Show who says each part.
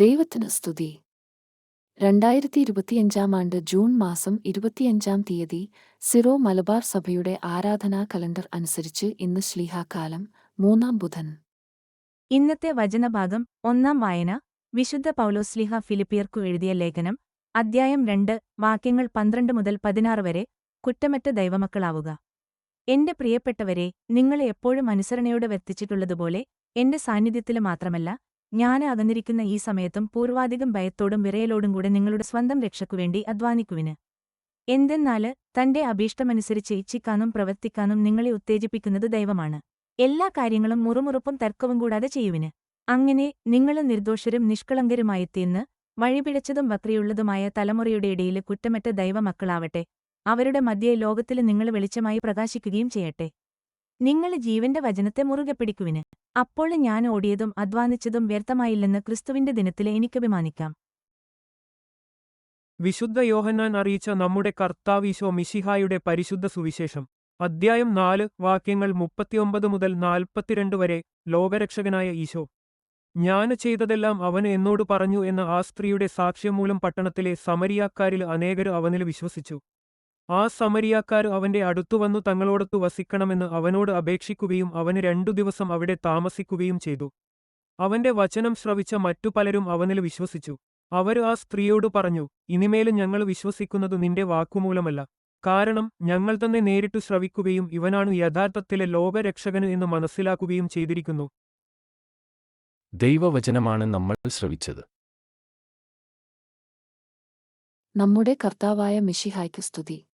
Speaker 1: ദൈവത്തിന് സ്തുതി. രണ്ടായിരത്തി ഇരുപത്തിയഞ്ചാം ആണ്ട് ജൂൺ മാസം ഇരുപത്തിയഞ്ചാം തീയതി സിറോ മലബാർ സഭയുടെ ആരാധനാ കലണ്ടർ അനുസരിച്ച് ഇന്ന് ശ്ലീഹാകാലം മൂന്നാം ബുധൻ.
Speaker 2: ഇന്നത്തെ വചനഭാഗം ഒന്നാം വായന വിശുദ്ധ പൗലോസ്ലിഹ ഫിലിപ്പിയർക്കു എഴുതിയ ലേഖനം അദ്ധ്യായം രണ്ട് വാക്യങ്ങൾ പന്ത്രണ്ട് മുതൽ പതിനാറ് വരെ കുറ്റമറ്റ ദൈവമക്കളാവുക. എന്റെ പ്രിയപ്പെട്ടവരെ നിങ്ങളെ എപ്പോഴും അനുസരണയോടെ വർത്തിച്ചിട്ടുള്ളതുപോലെ എന്റെ സാന്നിധ്യത്തിൽ മാത്രമല്ല ഞാൻ അകന്നിരിക്കുന്ന ഈ സമയത്തും പൂർവാധികം ഭയത്തോടും വിറയലോടും കൂടെ നിങ്ങളുടെ സ്വന്തം രക്ഷയ്ക്കുവേണ്ടി അധ്വാനിക്കുവിന്. എന്തെന്നാൽ തന്റെ അഭീഷ്ടമനുസരിച്ച് ഇച്ഛിക്കാനും പ്രവർത്തിക്കാനും നിങ്ങളെ ഉത്തേജിപ്പിക്കുന്നത് ദൈവമാണ്. എല്ലാ കാര്യങ്ങളും മുറുമുറുപ്പും തർക്കവും കൂടാതെ ചെയ്യുവിന്. അങ്ങനെ നിങ്ങൾ നിർദോഷരും നിഷ്കളങ്കരുമായെത്തിയെന്ന് വഴിപിഴച്ചതും വക്രിയുള്ളതുമായ തലമുറയുടെ ഇടയിൽ കുറ്റമറ്റ ദൈവമക്കളാവട്ടെ അവരുടെ മധ്യേ ലോകത്തിൽ നിങ്ങൾ വെളിച്ചമായി പ്രകാശിക്കുകയും ചെയ്യട്ടെ. നിങ്ങൾ ജീവന്റെ വചനത്തെ മുറുകെ പിടിക്കുവിന്. അപ്പോൾ ഞാൻ ഓടിയതും അധ്വാനിച്ചതും വ്യർത്ഥമായില്ലെന്ന് ക്രിസ്തുവിന്റെ ദിനത്തിലെ എനിക്കഭിമാനിക്കാം
Speaker 3: വിശുദ്ധ യോഹന്നാൻ അറിയിച്ച നമ്മുടെ കർത്താവീശോ മിശിഹായുടെ പരിശുദ്ധ സുവിശേഷം. അദ്ധ്യായം നാല് വാക്യങ്ങൾ മുപ്പത്തിയൊമ്പത് മുതൽ നാൽപ്പത്തിരണ്ട് വരെ ലോകരക്ഷകനായ ഈശോ. ഞാൻ ചെയ്തതെല്ലാം അവന് എന്നോട് പറഞ്ഞു എന്ന ആ സ്ത്രീയുടെ സാക്ഷ്യം മൂലം പട്ടണത്തിലെ സമരിയാക്കാരിൽ അനേകർ അവനിൽ വിശ്വസിച്ചു. ആ സമരിയാക്കാർ അവന്റെ അടുത്തുവന്നു തങ്ങളോടൊത്തു വസിക്കണമെന്ന് അവനോട് അപേക്ഷിക്കുകയും അവന് രണ്ടു ദിവസം അവിടെ താമസിക്കുകയും ചെയ്തു. അവന്റെ വചനം ശ്രവിച്ച മറ്റു പലരും അവനിൽ വിശ്വസിച്ചു. അവർ ആ സ്ത്രീയോട് പറഞ്ഞു ഇനിമേലും ഞങ്ങൾ വിശ്വസിക്കുന്നത് നിന്റെ വാക്കുമൂലമല്ല. കാരണം ഞങ്ങൾ തന്നെ നേരിട്ടു ശ്രവിക്കുകയും ഇവനാണ് യഥാർത്ഥത്തിലെ ലോകരക്ഷകന് എന്ന് മനസ്സിലാക്കുകയും ചെയ്തിരിക്കുന്നു.
Speaker 4: ദൈവവചനമാണ് നമ്മൾ ശ്രവിച്ചത്.
Speaker 1: നമ്മുടെ കർത്താവായ മിഷിഹായ്ക്ക് സ്തുതി.